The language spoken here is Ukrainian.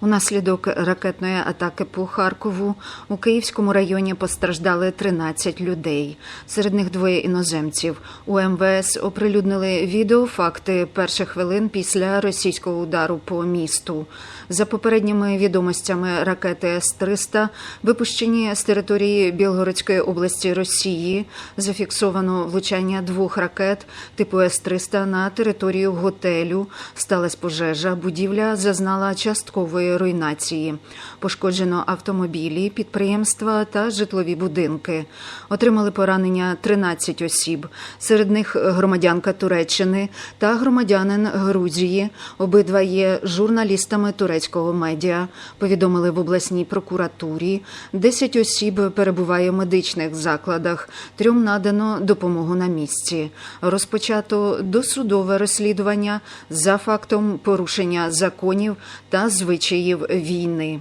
Унаслідок ракетної атаки по Харкову у Київському районі постраждали 13 людей. Серед них двоє іноземців. У МВС оприлюднили відеофакти перших хвилин після російського удару по місту. За попередніми відомостями, ракети С-300 випущені з території Білгородської області Росії. Зафіксовано влучання двох ракет типу С-300 на територію готелю. Сталася пожежа. Будівля зазнала часткової руйнації. Пошкоджено автомобілі, підприємства та житлові будинки. Отримали поранення 13 осіб. Серед них громадянка Туреччини та громадянин Грузії. Обидва є журналістами турецького медіа. Повідомили в обласній прокуратурі. 10 осіб перебуває в медичних закладах. Трьом надано допомогу на місці. Розпочато досудове розслідування за фактом порушення законів та звичаїв війни.